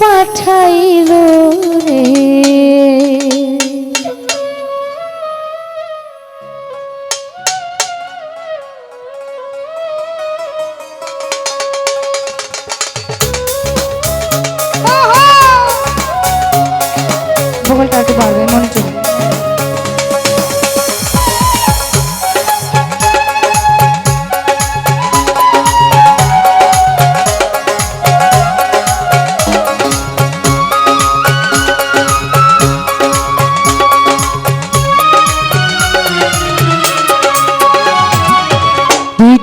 পাঠাইল।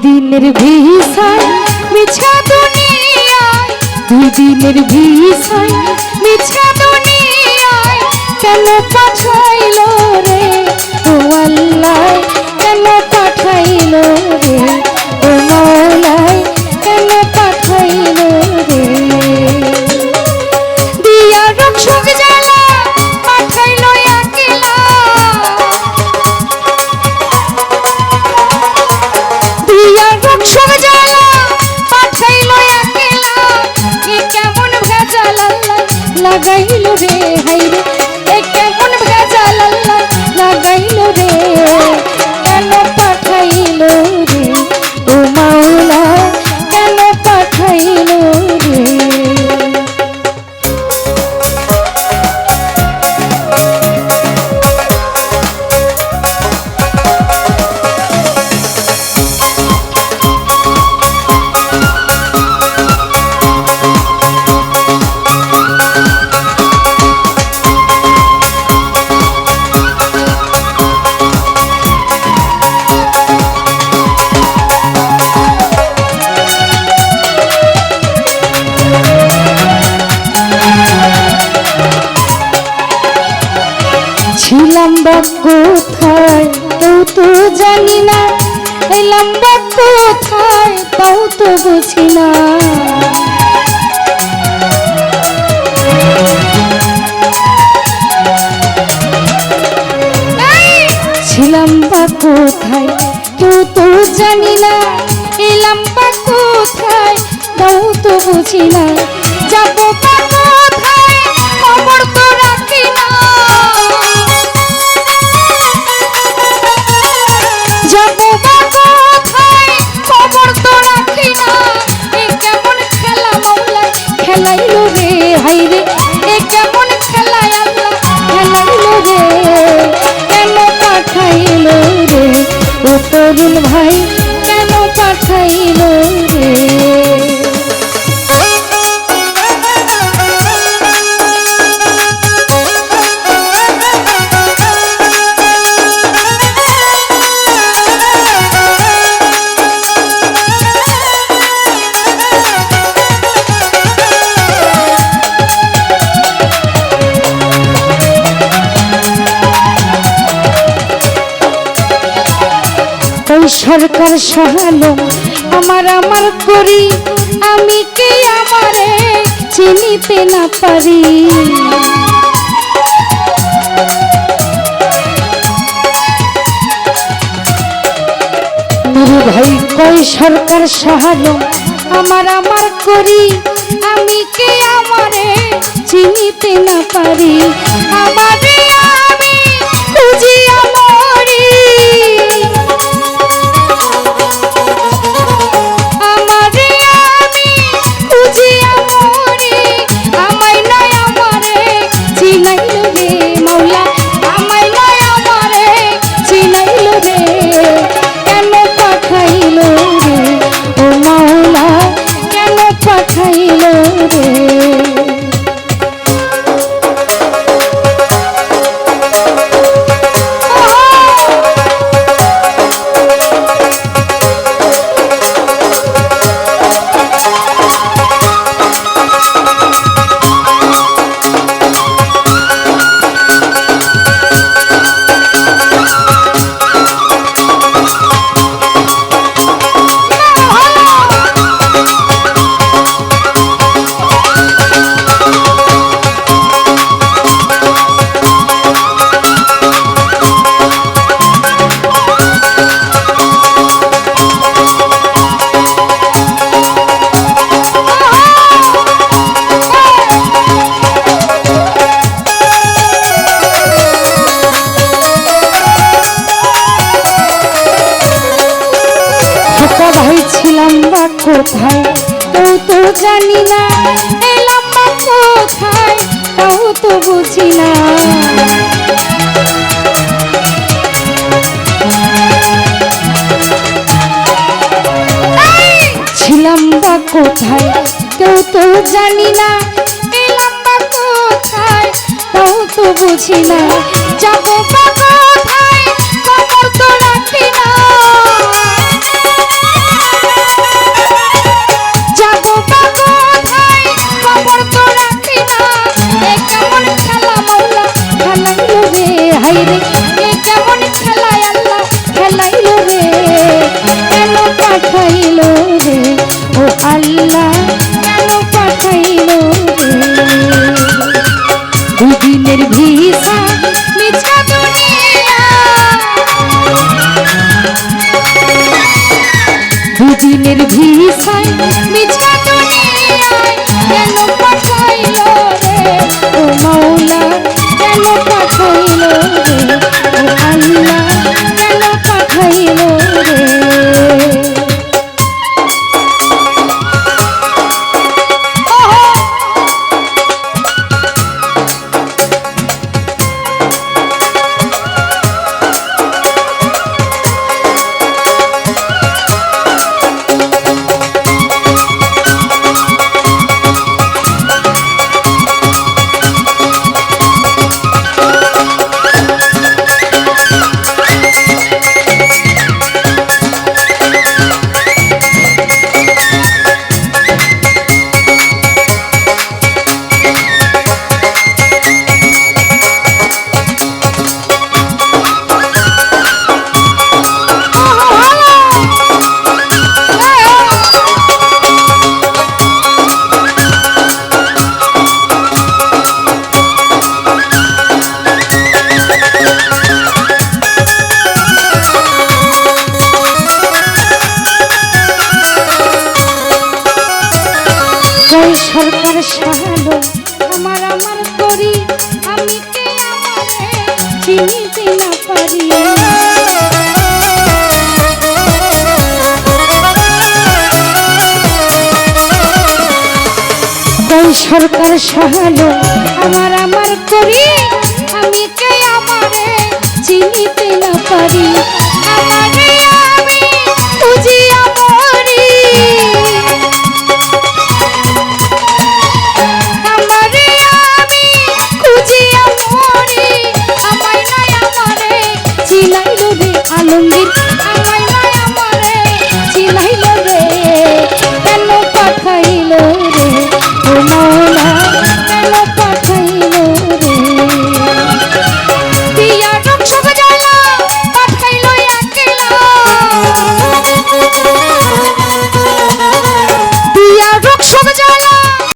দিনের ভিসায় মিছা দুনিয়ায় ভিসায় মিছা কেন পাঠাইল রে? ও আল্লাহ কেন পাঠাইল রে? ছিলাম বা কোথায়? কেউ তো জানি না। এলাম বা কোথায়? তাও তো বুঝি না। ছিলাম বা কোথায়? কেউ তো জানি না। এলাম বা কোথায়? তাও তো বুঝি না। যাব বা খেলাইলো রে, হাই রে। এ কেমন খেলায় আল্লাহ খেলাইলো রে। কেন পাঠাইলো রে? ও তরুণ ভাই, কেন পাঠাইলো সরকার সহালো, আমার আমার করি, আমি কে আমারে চিনিতে না পারি? ভাই কই সরকার সহালো, আমার আমার করি, আমি কে আমারে চিনিতে না পারি? আমারে কোথায়? তাও তো জানি না, এলাম বা কোথায়? তাও তো বুঝি না। ছিলাম বা কোথায়? কেউ তো জানি না, এলাম বা কোথায়? তাও তো বুঝি না, যাব বা কোথায়? সরকার সহালো আমার আমার করি আমি কে আমারে চিনিতে না পারি?